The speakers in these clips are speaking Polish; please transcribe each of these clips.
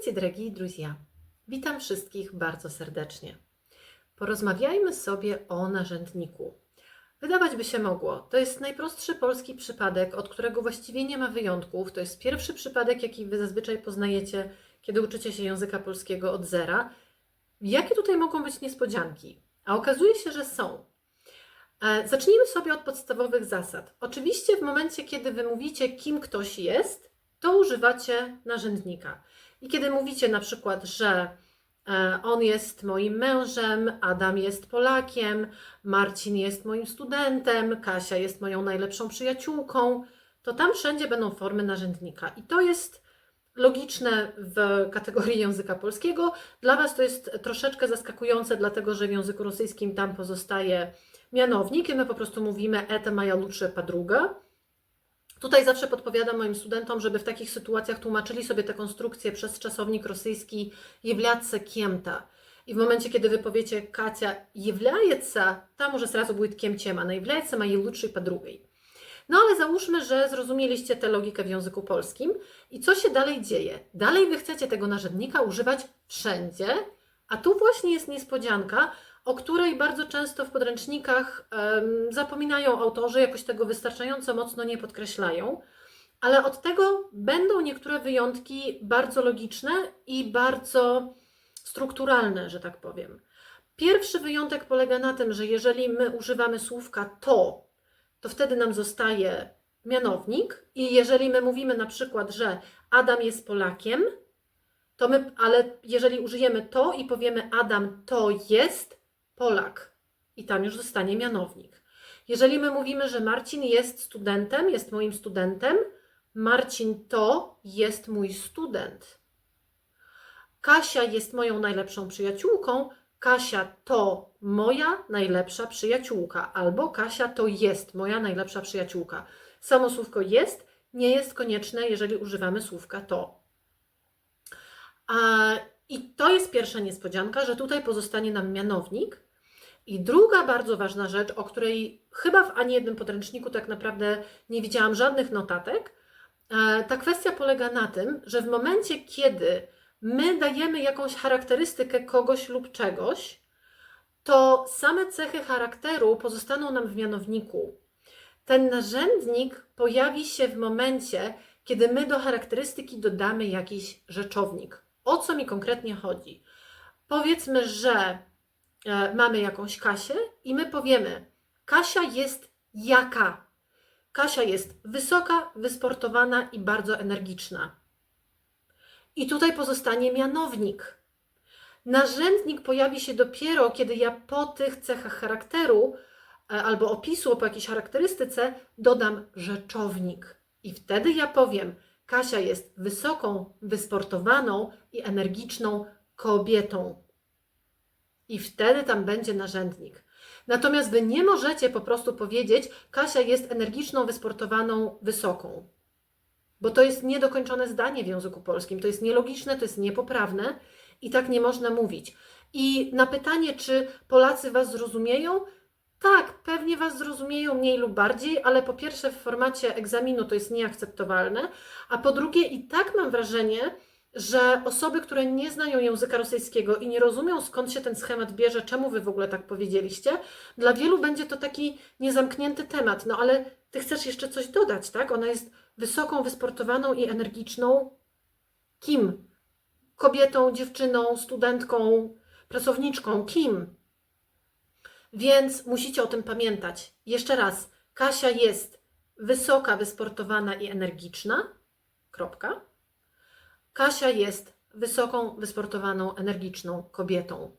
Здравствуйте, дорогие друзья! Witam wszystkich bardzo serdecznie. Porozmawiajmy sobie o narzędniku. Wydawać by się mogło, to jest najprostszy polski przypadek, od którego właściwie nie ma wyjątków. To jest pierwszy przypadek, jaki Wy zazwyczaj poznajecie, kiedy uczycie się języka polskiego od zera. Jakie tutaj mogą być niespodzianki? A okazuje się, że są. E, Zacznijmy sobie od podstawowych zasad. Oczywiście, w momencie, kiedy wy mówicie, kim ktoś jest, to używacie narzędnika. I kiedy mówicie na przykład, że e, on jest moim mężem, Adam jest Polakiem, Marcin jest moim studentem, Kasia jest moją najlepszą przyjaciółką, to tam wszędzie będą formy narzędnika. I to jest logiczne w kategorii języka polskiego. Dla Was to jest troszeczkę zaskakujące, dlatego że w języku rosyjskim tam pozostaje mianownik i my po prostu mówimy это моя лучшая подруга. Tutaj zawsze podpowiadam moim studentom, żeby w takich sytuacjach tłumaczyli sobie tę konstrukcję przez czasownik rosyjski являться кем-то. I w momencie, kiedy wy powiecie Kacia является, tam może zrazu будет кем-чем, она является моей лучшей подругой. No ale załóżmy, że zrozumieliście tę logikę w języku polskim i co się dalej dzieje? Dalej wy chcecie tego narzędnika używać wszędzie, a tu właśnie jest niespodzianka, o której bardzo często w podręcznikach zapominają autorzy, jakoś tego wystarczająco mocno nie podkreślają. Ale od tego będą niektóre wyjątki bardzo logiczne i bardzo strukturalne, że tak powiem. Pierwszy wyjątek polega na tym, że jeżeli my używamy słówka to, to wtedy nam zostaje mianownik, i jeżeli my mówimy na przykład, że Adam jest Polakiem, to my, ale jeżeli użyjemy to i powiemy Adam to jest Polak, i tam już zostanie mianownik. Jeżeli my mówimy, że Marcin jest studentem, jest moim studentem, Marcin to jest mój student. Kasia jest moją najlepszą przyjaciółką, Kasia to moja najlepsza przyjaciółka, albo Kasia to jest moja najlepsza przyjaciółka. Samo słówko jest nie jest konieczne, jeżeli używamy słówka to. A, I to jest pierwsza niespodzianka, że tutaj pozostanie nam mianownik. I druga bardzo ważna rzecz, o której chyba w ani jednym podręczniku tak naprawdę nie widziałam żadnych notatek, e, ta kwestia polega na tym, że w momencie, kiedy my dajemy jakąś charakterystykę kogoś lub czegoś, to same cechy charakteru pozostaną nam w mianowniku. Ten narzędnik pojawi się w momencie, kiedy my do charakterystyki dodamy jakiś rzeczownik. O co mi konkretnie chodzi? Powiedzmy, że mamy jakąś Kasię i my powiemy: Kasia jest jaka? Kasia jest wysoka, wysportowana i bardzo energiczna. I tutaj pozostanie mianownik. Narzędnik pojawi się dopiero, kiedy ja po tych cechach charakteru e, albo opisu, po jakiejś charakterystyce dodam rzeczownik. I wtedy ja powiem: Kasia jest wysoką, wysportowaną i energiczną kobietą. I wtedy tam będzie narzędnik. Natomiast wy nie możecie po prostu powiedzieć: Kasia jest energiczną, wysportowaną, wysoką bo to jest niedokończone zdanie w języku polskim. To jest nielogiczne, to jest niepoprawne i tak nie można mówić. I na pytanie, czy Polacy Was zrozumieją? Tak, pewnie Was zrozumieją mniej lub bardziej, ale po pierwsze w formacie egzaminu to jest nieakceptowalne, a po drugie i tak mam wrażenie, że osoby, które nie znają języka rosyjskiego i nie rozumią skąd się ten schemat bierze, czemu Wy w ogóle tak powiedzieliście, dla wielu będzie to taki niezamknięty temat. No ale Ty chcesz jeszcze coś dodać, tak? Ona jest wysoką, wysportowaną i energiczną kim? Kobietą, dziewczyną, studentką, pracowniczką, kim? Więc musicie o tym pamiętać. Jeszcze raz, Kasia jest wysoka, wysportowana i energiczna. Kropka. Kasia jest wysoką, wysportowaną, energiczną kobietą.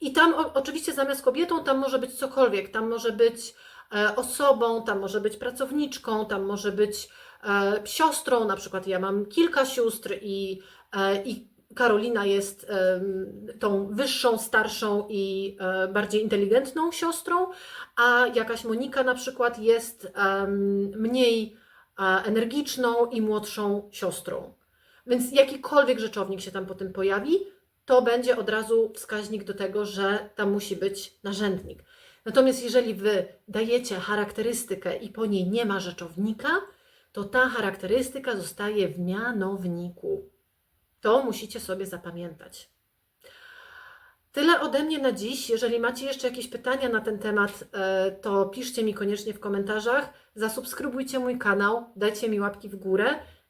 I tam o, oczywiście zamiast kobietą tam może być cokolwiek. Tam może być e, osobą, tam może być pracowniczką, tam może być e, siostrą. Na przykład ja mam kilka sióstr i, e, i Karolina jest tą wyższą, starszą i e, bardziej inteligentną siostrą, a jakaś Monika na przykład jest mniej e, energiczną i młodszą siostrą. Więc jakikolwiek rzeczownik się tam potem pojawi, to będzie od razu wskaźnik do tego, że tam musi być narzędnik. Natomiast jeżeli wy dajecie charakterystykę i po niej nie ma rzeczownika, to ta charakterystyka zostaje w mianowniku. To musicie sobie zapamiętać. Tyle ode mnie na dziś. Jeżeli macie jeszcze jakieś pytania na ten temat, e, to piszcie mi koniecznie w komentarzach. Zasubskrybujcie mój kanał, dajcie mi łapki w górę